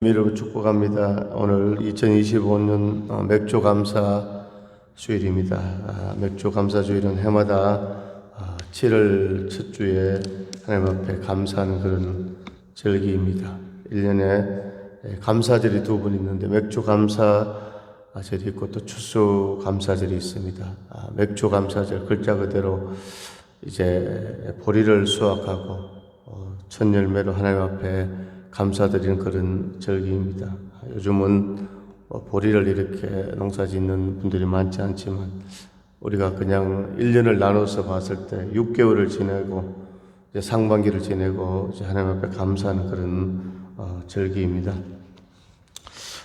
미로 축복합니다. 오늘 2025년 어, 맥주 감사 주일입니다. 아, 맥주 감사 주일은 해마다 7월 첫 주에 하나님 앞에 감사하는 그런 절기입니다. 1년에 감사절이 두 번 있는데 맥주 감사절이 있고 또 추수 감사절이 있습니다. 아, 맥주 감사절 글자 그대로 이제 보리를 수확하고 어, 첫 열매로 하나님 앞에 감사드리는 그런 절기입니다. 요즘은 뭐 보리를 이렇게 농사 짓는 분들이 많지 않지만 우리가 그냥 1년을 나눠서 봤을 때 6개월을 지내고 이제 상반기를 지내고 이제 하나님 앞에 감사하는 그런 어, 절기입니다.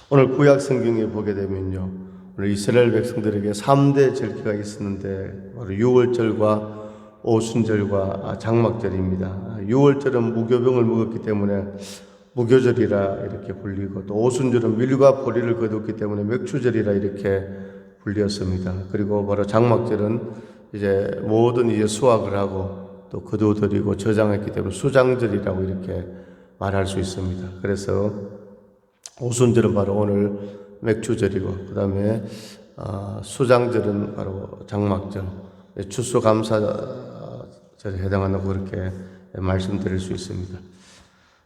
오늘 구약 성경에 보게 되면요. 오늘 이스라엘 백성들에게 3대 절기가 있었는데 바로 6월절과 오순절과 장막절입니다. 6월절은 무교병을 먹었기 때문에 무교절이라 이렇게 불리고 또 오순절은 밀과 보리를 거뒀기 때문에 맥추절이라 이렇게 불렸습니다. 그리고 바로 장막절은 이제 모든 이제 수확을 하고 또 거두어드리고 저장했기 때문에 수장절이라고 이렇게 말할 수 있습니다. 그래서 오순절은 바로 오늘 맥주절이고 그 다음에 어, 수장절은 바로 장막절, 추수감사절에 해당한다고 그렇게 말씀드릴 수 있습니다.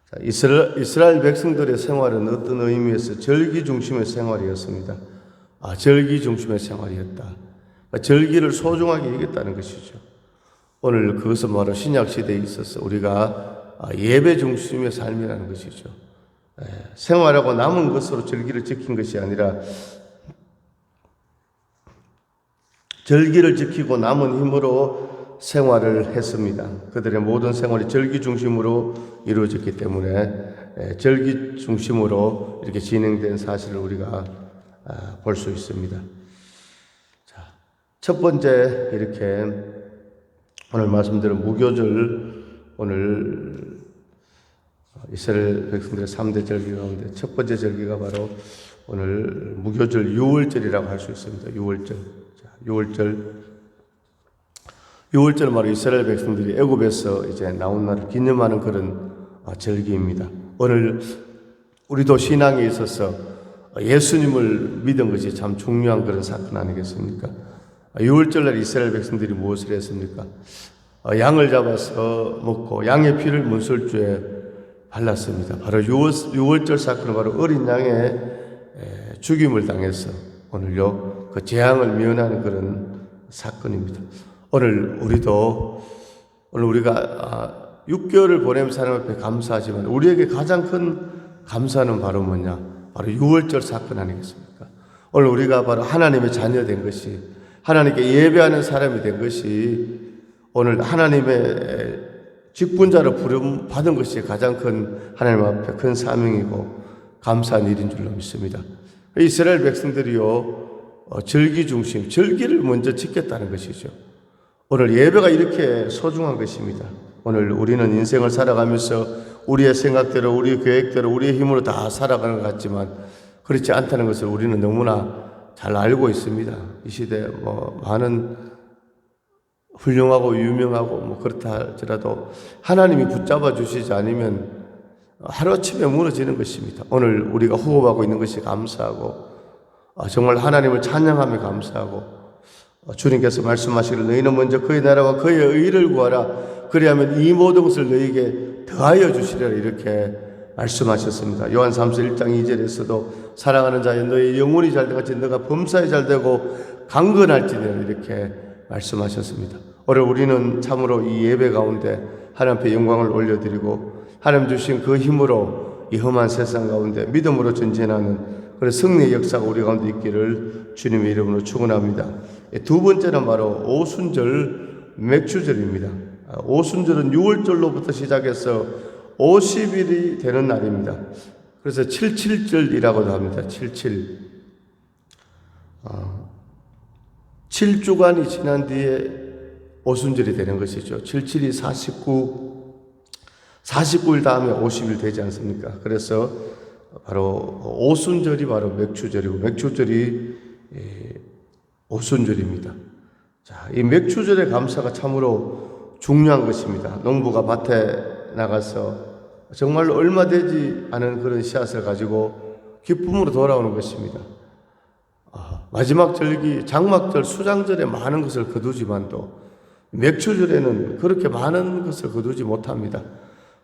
자, 이스라엘, 이스라엘 백성들의 생활은 어떤 의미에서 절기 중심의 생활이었습니다. 아, 절기 중심의 생활이었다. 그러니까 절기를 소중하게 여겼다는 것이죠. 오늘 그것은 바로 신약 시대에 있어서 우리가 아, 예배 중심의 삶이라는 것이죠. 예, 생활하고 남은 것으로 절기를 지킨 것이 아니라 절기를 지키고 남은 힘으로 생활을 했습니다. 그들의 모든 생활이 절기 중심으로 이루어졌기 때문에 예, 절기 중심으로 이렇게 진행된 사실을 우리가 아, 볼수 있습니다. 자, 첫 번째 이렇게 오늘 말씀드린 무교절 오늘 이스라엘 백성들의 3대 절기 가운데 첫 번째 절기가 바로 오늘 무교절 6월절이라고 할 수 있습니다. 6월절. 자, 6월절 6월절은 바로 이스라엘 백성들이 애굽에서 이제 나온 날을 기념하는 그런 어, 절기입니다. 오늘 우리도 신앙에 있어서 예수님을 믿은 것이 참 중요한 그런 사건 아니겠습니까? 6월절 날 이스라엘 백성들이 무엇을 했습니까? 어, 양을 잡아서 먹고 양의 피를 문설주에 발랐습니다. 바로 6월, 절 사건은 바로 어린 양의 죽임을 당해서 오늘요 그 재앙을 면하는 그런 사건입니다. 오늘 우리도 오늘 우리가 6개월을 보내면서 하나님 앞에 감사하지만 우리에게 가장 큰 감사는 바로 뭐냐? 바로 6월절 사건 아니겠습니까? 오늘 우리가 바로 하나님의 자녀 된 것이 하나님께 예배하는 사람이 된 것이 오늘 하나님의 직분자로 부름 받은 것이 가장 큰 하나님 앞에 큰 사명이고 감사한 일인 줄로 믿습니다. 이스라엘 백성들이요 어, 절기 중심, 절기를 먼저 지켰다는 것이죠. 오늘 예배가 이렇게 소중한 것입니다. 오늘 우리는 인생을 살아가면서 우리의 생각대로, 우리의 계획대로, 우리의 힘으로 다 살아가는 것 같지만 그렇지 않다는 것을 우리는 너무나 잘 알고 있습니다. 이 시대 뭐 많은 훌륭하고 유명하고 뭐 그렇다 할지라도 하나님이 붙잡아 주시지 않으면 하루아침에 무너지는 것입니다. 오늘 우리가 호흡하고 있는 것이 감사하고 어, 정말 하나님을 찬양하며 감사하고 어, 주님께서 말씀하시기를 너희는 먼저 그의 나라와 그의 의를 구하라 그리하면 이 모든 것을 너희에게 더하여 주시리라 이렇게 말씀하셨습니다. 요한 3서 1장 2절에서도 사랑하는 자여 너의 영혼이 잘되같이 너가 범사에 잘되고 강건할지니라 이렇게 말씀하셨습니다. 오늘 우리는 참으로 이 예배 가운데 하나님 앞에 영광을 올려드리고 하나님 주신 그 힘으로 이 험한 세상 가운데 믿음으로 전진하는 그런 승리의 역사가 우리 가운데 있기를 주님의 이름으로 축원합니다. 두 번째는 바로 오순절 맥주절입니다. 오순절은 6월절로부터 시작해서 50일이 되는 날입니다. 그래서 77절이라고도 합니다. 77. 어, 7주간이 지난 뒤에 오순절이 되는 것이죠. 77이 49, 49일 다음에 50일 되지 않습니까? 그래서 바로 오순절이 바로 맥주절이고 맥주절이 오순절입니다. 자, 이 맥주절의 감사가 참으로 중요한 것입니다. 농부가 밭에 나가서 정말 얼마 되지 않은 그런 씨앗을 가지고 기쁨으로 돌아오는 것입니다. 아, 마지막 절기 장막절 수장절에 많은 것을 거두지만도 맥주절에는 그렇게 많은 것을 거두지 못합니다.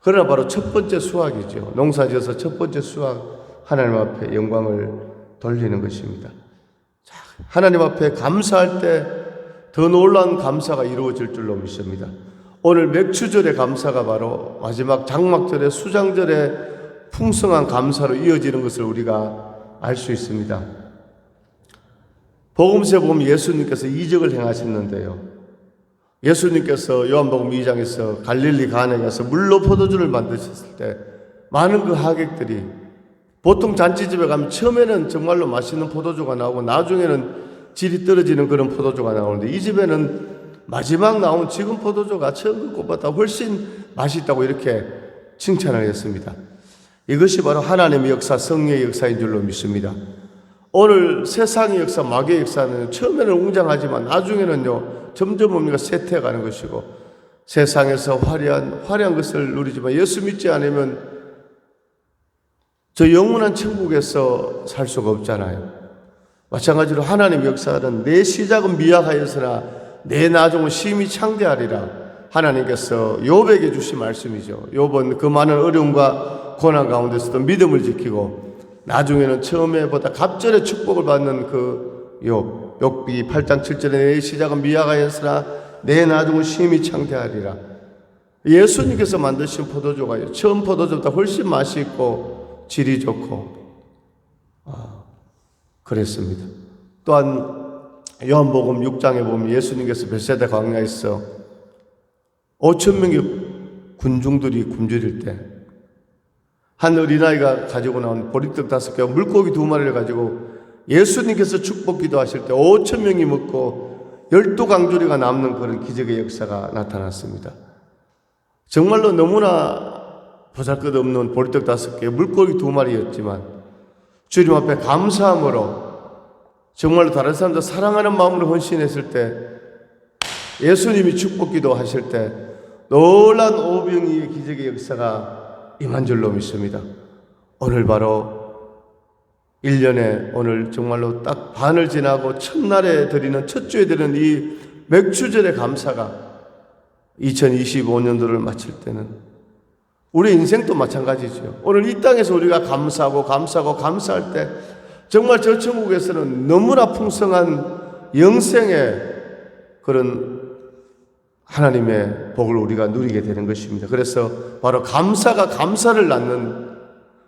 그러나 바로 첫 번째 수확이죠. 농사지어서 첫 번째 수확 하나님 앞에 영광을 돌리는 것입니다. 자, 하나님 앞에 감사할 때 더 놀라운 감사가 이루어질 줄로 믿습니다. 오늘 맥주절의 감사가 바로 마지막 장막절의 수장절의 풍성한 감사로 이어지는 것을 우리가 알 수 있습니다. 복음서에 보면 예수님께서 이적을 행하셨는데요. 예수님께서 요한복음 2장에서 갈릴리 가나에 가서 물로 포도주를 만드셨을 때 많은 그 하객들이 보통 잔치집에 가면 처음에는 정말로 맛있는 포도주가 나오고 나중에는 질이 떨어지는 그런 포도주가 나오는데 이 집에는 마지막 나온 지금 포도주가 처음 그 꽃보다 훨씬 맛있다고 이렇게 칭찬을 했습니다. 이것이 바로 하나님의 역사, 성령의 역사인 줄로 믿습니다. 오늘 세상의 역사, 마귀의 역사는 처음에는 웅장하지만 나중에는요, 점점 우리가 쇠퇴해가는 것이고 세상에서 화려한, 화려한 것을 누리지만 예수 믿지 않으면 저 영원한 천국에서 살 수가 없잖아요. 마찬가지로 하나님의 역사는 내 시작은 미약하였으나 내 나중은 심히 창대하리라. 하나님께서 욥에게 주신 말씀이죠. 욥은 그 많은 어려움과 고난 가운데서도 믿음을 지키고 나중에는 처음에보다 갑절의 축복을 받는 그 욥. 욥기 8장 7절에 내 시작은 미약하였으나 내 나중은 심히 창대하리라. 예수님께서 만드신 포도주가 처음 포도주보다 훨씬 맛이 있고 질이 좋고 아, 그랬습니다. 또한 요한복음 6장에 보면 예수님께서 벳세다 광야에서 5천 명의 군중들이 굶주릴 때 한 어린아이가 가지고 나온 보리떡 다섯 개와 물고기 두 마리를 가지고 예수님께서 축복 기도하실 때 5천 명이 먹고 열두 강조리가 남는 그런 기적의 역사가 나타났습니다. 정말로 너무나 보잘것 없는 보리떡 다섯 개, 물고기 두 마리였지만 주님 앞에 감사함으로 정말로 다른 사람들 사랑하는 마음으로 헌신했을 때 예수님이 축복 기도 하실 때 놀란 오병이의 기적의 역사가 임한 줄로 믿습니다. 오늘 바로 1년에 오늘 정말로 딱 반을 지나고 첫날에 드리는 첫 주에 드리는 이 맥주절의 감사가 2025년도를 마칠 때는 우리 인생도 마찬가지죠. 오늘 이 땅에서 우리가 감사하고 감사하고 감사할 때 정말 저 천국에서는 너무나 풍성한 영생의 그런 하나님의 복을 우리가 누리게 되는 것입니다. 그래서 바로 감사가 감사를 낳는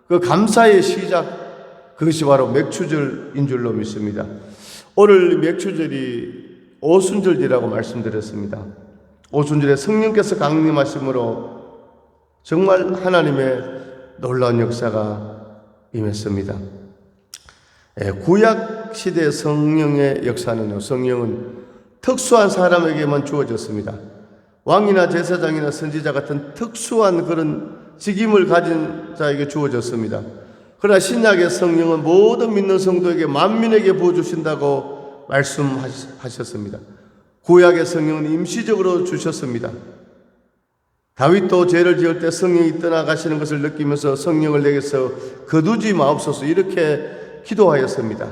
그 감사의 시작, 그것이 바로 맥주절인 줄로 믿습니다. 오늘 맥주절이 오순절이라고 말씀드렸습니다. 오순절에 성령께서 강림하심으로 정말 하나님의 놀라운 역사가 임했습니다. 예, 구약 시대 성령의 역사는요, 성령은 특수한 사람에게만 주어졌습니다. 왕이나 제사장이나 선지자 같은 특수한 그런 직임을 가진 자에게 주어졌습니다. 그러나 신약의 성령은 모든 믿는 성도에게 만민에게 부어 주신다고 말씀하셨습니다. 구약의 성령은 임시적으로 주셨습니다. 다윗도 죄를 지을 때 성령이 떠나가시는 것을 느끼면서 성령을 내게서 거두지 마옵소서 이렇게 기도하였습니다.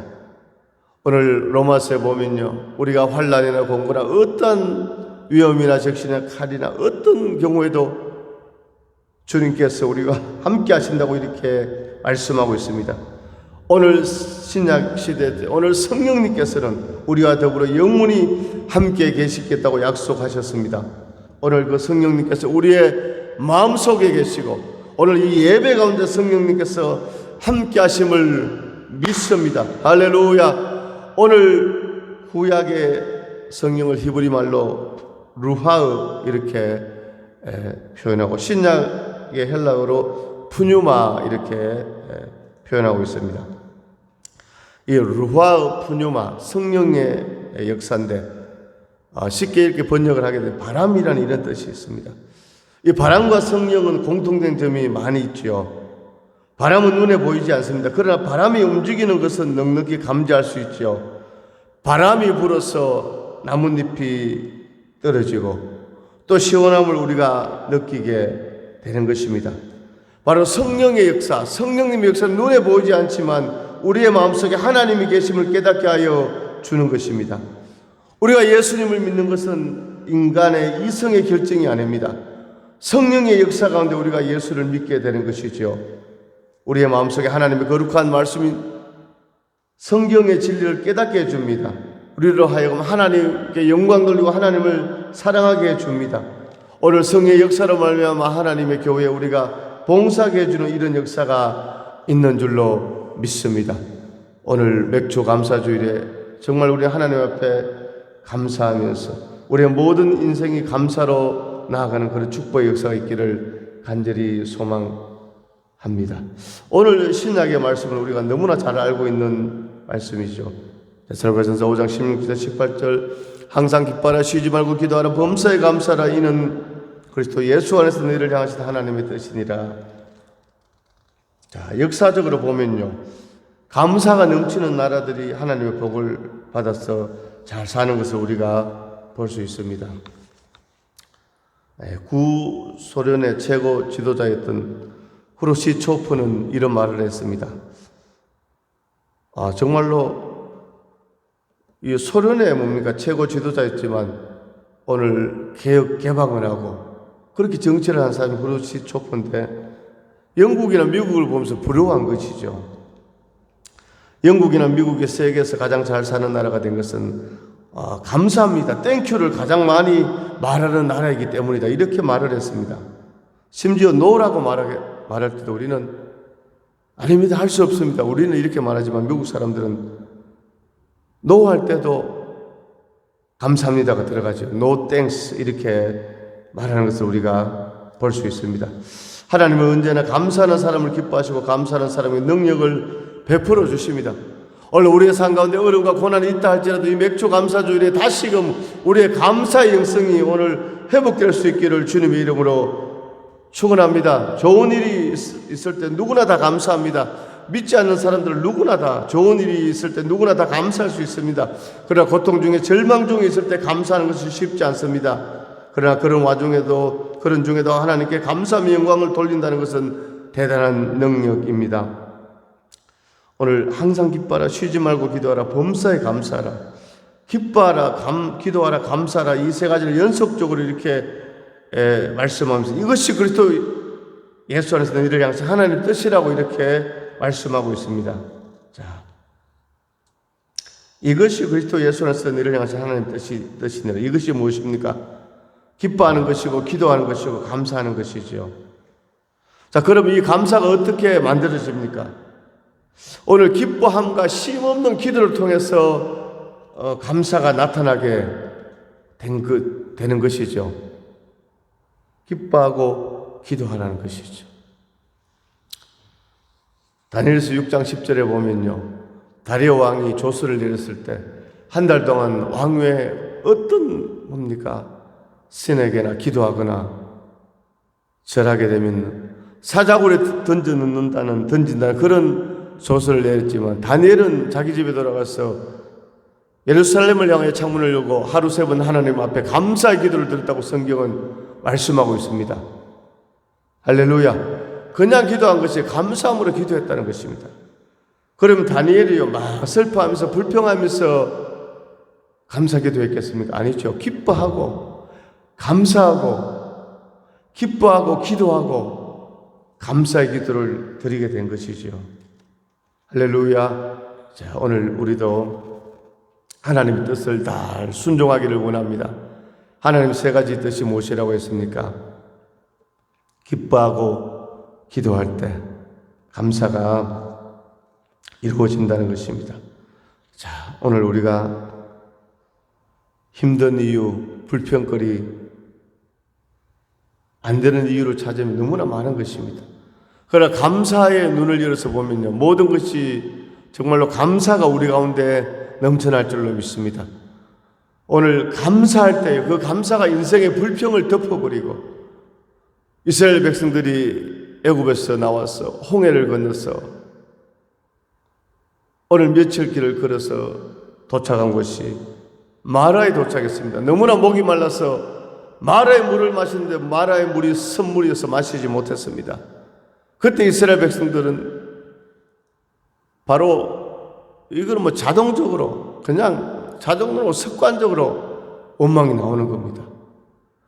오늘 로마서에 보면요. 우리가 환란이나 공고나 어떤 위험이나 적신이나 칼이나 어떤 경우에도 주님께서 우리가 함께 하신다고 이렇게 말씀하고 있습니다. 오늘 신약 시대 때 오늘 성령님께서는 우리와 더불어 영원히 함께 계시겠다고 약속하셨습니다. 오늘 그 성령님께서 우리의 마음속에 계시고 오늘 이 예배 가운데 성령님께서 함께 하심을 믿습니다. 할렐루야. 오늘 구약의 성령을 히브리 말로 루하으 이렇게 표현하고 신약의 헬라어로 푸뉴마 이렇게 표현하고 있습니다. 이 루하으 푸뉴마 성령의 역사인데 아, 쉽게 이렇게 번역을 하게 되면 바람이라는 이런 뜻이 있습니다. 이 바람과 성령은 공통된 점이 많이 있죠. 바람은 눈에 보이지 않습니다. 그러나 바람이 움직이는 것은 넉넉히 감지할 수 있죠. 바람이 불어서 나뭇잎이 떨어지고 또 시원함을 우리가 느끼게 되는 것입니다. 바로 성령의 역사, 성령님의 역사는 눈에 보이지 않지만 우리의 마음속에 하나님이 계심을 깨닫게 하여 주는 것입니다. 우리가 예수님을 믿는 것은 인간의 이성의 결정이 아닙니다. 성령의 역사 가운데 우리가 예수를 믿게 되는 것이죠. 우리의 마음속에 하나님의 거룩한 말씀이 성경의 진리를 깨닫게 해줍니다. 우리로 하여금 하나님께 영광 돌리고 하나님을 사랑하게 해줍니다. 오늘 성의 역사로 말미암아 하나님의 교회에 우리가 봉사하게 해주는 이런 역사가 있는 줄로 믿습니다. 오늘 맥주 감사주일에 정말 우리 하나님 앞에 감사하면서 우리의 모든 인생이 감사로 나아가는 그런 축복의 역사가 있기를 간절히 소망합니다. 오늘 신약의 말씀을 우리가 너무나 잘 알고 있는 말씀이죠. 설거전서 5장 16절 18절 항상 기뻐하라 쉬지 말고 기도하라 범사에 감사하라 이는 그리스도 예수 안에서 너희를 향하신 하나님의 뜻이니라. 자, 역사적으로 보면요. 감사가 넘치는 나라들이 하나님의 복을 받아서 잘 사는 것을 우리가 볼 수 있습니다. 네, 구소련의 최고 지도자였던 후르시초프는 이런 말을 했습니다. 아, 정말로 이 소련의 뭡니까 최고 지도자였지만 오늘 개혁 개방을 하고 그렇게 정치를 한 사람이 후르시초프인데 영국이나 미국을 보면서 부러워한 것이죠. 영국이나 미국이 세계에서 가장 잘 사는 나라가 된 것은 어, 감사합니다. 땡큐를 가장 많이 말하는 나라이기 때문이다. 이렇게 말을 했습니다. 심지어 노라고 말하게, 말할 때도 우리는 아닙니다. 할 수 없습니다. 우리는 이렇게 말하지만 미국 사람들은 노 할 때도 감사합니다가 들어가죠. 노 땡스 이렇게 말하는 것을 우리가 볼 수 있습니다. 하나님은 언제나 감사하는 사람을 기뻐하시고 감사하는 사람의 능력을 베풀어 주십니다. 오늘 우리의 삶 가운데 어려움과 고난이 있다 할지라도 이 맥주 감사주일에 다시금 우리의 감사의 영성이 오늘 회복될 수 있기를 주님의 이름으로 축원합니다. 좋은 일이 있- 있을 때 누구나 다 감사합니다. 믿지 않는 사람들은 누구나 다 좋은 일이 있을 때 누구나 다 감사할 수 있습니다. 그러나 고통 중에 절망 중에 있을 때 감사하는 것이 쉽지 않습니다. 그러나 그런 와중에도 그런 중에도 하나님께 감사의 영광을 돌린다는 것은 대단한 능력입니다. 오늘 항상 기뻐하라 쉬지 말고 기도하라 범사에 감사하라 기뻐하라 감, 기도하라 감사하라 이 세 가지를 연속적으로 이렇게 에, 말씀하면서 이것이 그리스도 예수 안에서 너희를 향해서 하나님 뜻이라고 이렇게 말씀하고 있습니다. 자, 이것이 그리스도 예수 안에서 너희를 향해서 하나님 뜻이 뜻이니라. 이것이 무엇입니까? 기뻐하는 것이고 기도하는 것이고 감사하는 것이지요. 자, 그럼 이 감사가 어떻게 만들어집니까? 오늘 기뻐함과 쉼없는 기도를 통해서 어, 감사가 나타나게 된 그, 되는 것이죠. 기뻐하고 기도하라는 것이죠. 다니엘서 6장 10절에 보면요. 다리오 왕이 조서를 내렸을 때 한 달 동안 왕외에 어떤 뭡니까? 신에게나 기도하거나 절하게 되면 사자굴에 던져 넣는다는 던진다는 그런 조서를 내렸지만 다니엘은 자기 집에 돌아가서 예루살렘을 향하여 창문을 열고 하루 세 번 하나님 앞에 감사의 기도를 드렸다고 성경은 말씀하고 있습니다. 할렐루야. 그냥 기도한 것이 감사함으로 기도했다는 것입니다. 그러면 다니엘이요, 막 슬퍼하면서 불평하면서 감사 기도했겠습니까? 아니죠. 기뻐하고, 감사하고, 기뻐하고, 기도하고, 감사의 기도를 드리게 된 것이지요. 할렐루야. 자, 오늘 우리도 하나님의 뜻을 다 순종하기를 원합니다. 하나님 세 가지 뜻이 무엇이라고 했습니까? 기뻐하고 기도할 때 감사가 이루어진다는 것입니다. 자, 오늘 우리가 힘든 이유, 불평거리, 안 되는 이유를 찾으면 너무나 많은 것입니다. 그러나 감사의 눈을 열어서 보면요. 모든 것이 정말로 감사가 우리 가운데 넘쳐날 줄로 믿습니다. 오늘 감사할 때 그 감사가 인생의 불평을 덮어버리고 이스라엘 백성들이 애굽에서 나와서 홍해를 건너서 오늘 며칠 길을 걸어서 도착한 곳이 마라에 도착했습니다. 너무나 목이 말라서 마라의 물을 마시는데 마라의 물이 선물이어서 마시지 못했습니다. 그때 이스라엘 백성들은 바로 이거는 뭐 자동적으로 그냥 자동으로 습관적으로 원망이 나오는 겁니다.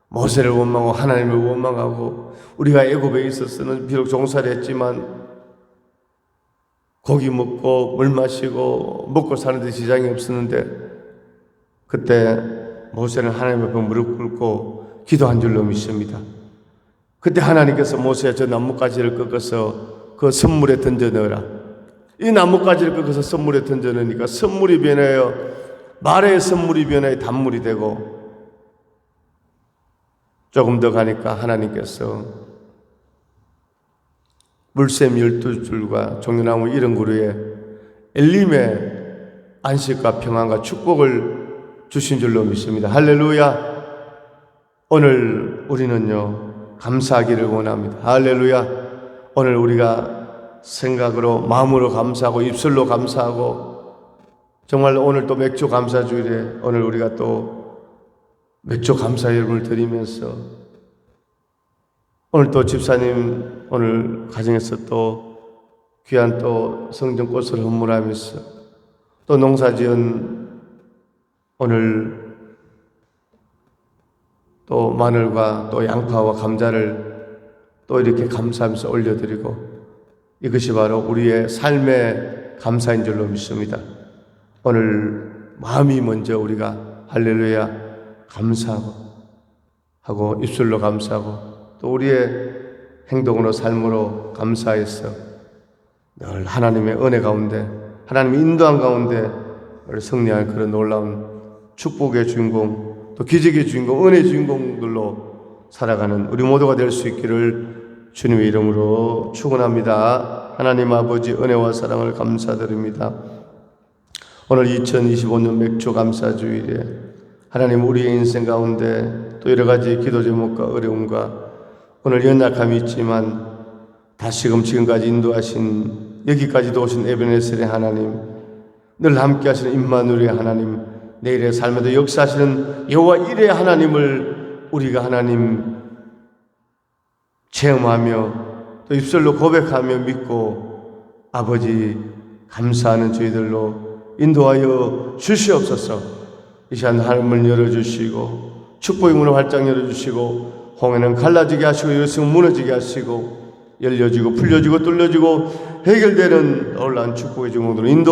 모세를 원망하고 하나님을 원망하고 우리가 애굽에 있어서는 비록 종살이 했지만 고기 먹고 물 마시고 먹고 사는데 지장이 없었는데 그때 모세는 하나님 앞에 무릎 꿇고 기도한 줄로 믿습니다. 그때 하나님께서 모세야 저 나뭇가지를 꺾어서 그 선물에 던져 넣어라. 이 나뭇가지를 꺾어서 선물에 던져 넣으니까 선물이 변하여 말의 선물이 변하여 단물이 되고 조금 더 가니까 하나님께서 물샘 열두 줄과 종려나무 이런 그루에 엘림의 안식과 평안과 축복을 주신 줄로 믿습니다. 할렐루야. 오늘 우리는요 감사하기를 원합니다. 할렐루야. 오늘 우리가 생각으로 마음으로 감사하고 입술로 감사하고 정말 오늘 또 맥주 감사 주일에 오늘 우리가 또 맥주 감사 예물을 드리면서 오늘 또 집사님 오늘 가정에서 또 귀한 또 성전 꽃을 헌물하면서 또 농사지은 오늘 또 마늘과 또 양파와 감자를 또 이렇게 감사하면서 올려드리고 이것이 바로 우리의 삶의 감사인 줄로 믿습니다. 오늘 마음이 먼저 우리가 할렐루야 감사하고 하고 입술로 감사하고 또 우리의 행동으로 삶으로 감사해서 늘 하나님의 은혜 가운데 하나님의 인도한 가운데 우리 승리할 그런 놀라운 축복의 주인공 또 기적의 주인공 은혜의 주인공들로 살아가는 우리 모두가 될 수 있기를 주님의 이름으로 축원합니다. 하나님 아버지 은혜와 사랑을 감사드립니다. 오늘 2025년 맥주 감사 주일에 하나님 우리의 인생 가운데 또 여러 가지 기도 제목과 어려움과 오늘 연약함이 있지만 다시금 지금까지 인도하신 여기까지 도 오신 에베네셀의 하나님 늘 함께 하시는 임마누엘의 하나님 내일의 삶에도 역사하시는 여호와 일의 하나님을 우리가 하나님 체험하며 또 입술로 고백하며 믿고 아버지 감사하는 저희들로 인도하여 주시옵소서. 이 시간 하늘을 열어주시고 축복의 문을 활짝 열어주시고 홍해는 갈라지게 하시고 여승은 무너지게 하시고 열려지고 풀려지고 뚫려지고 해결되는 놀라운 축복의 주문으로 인도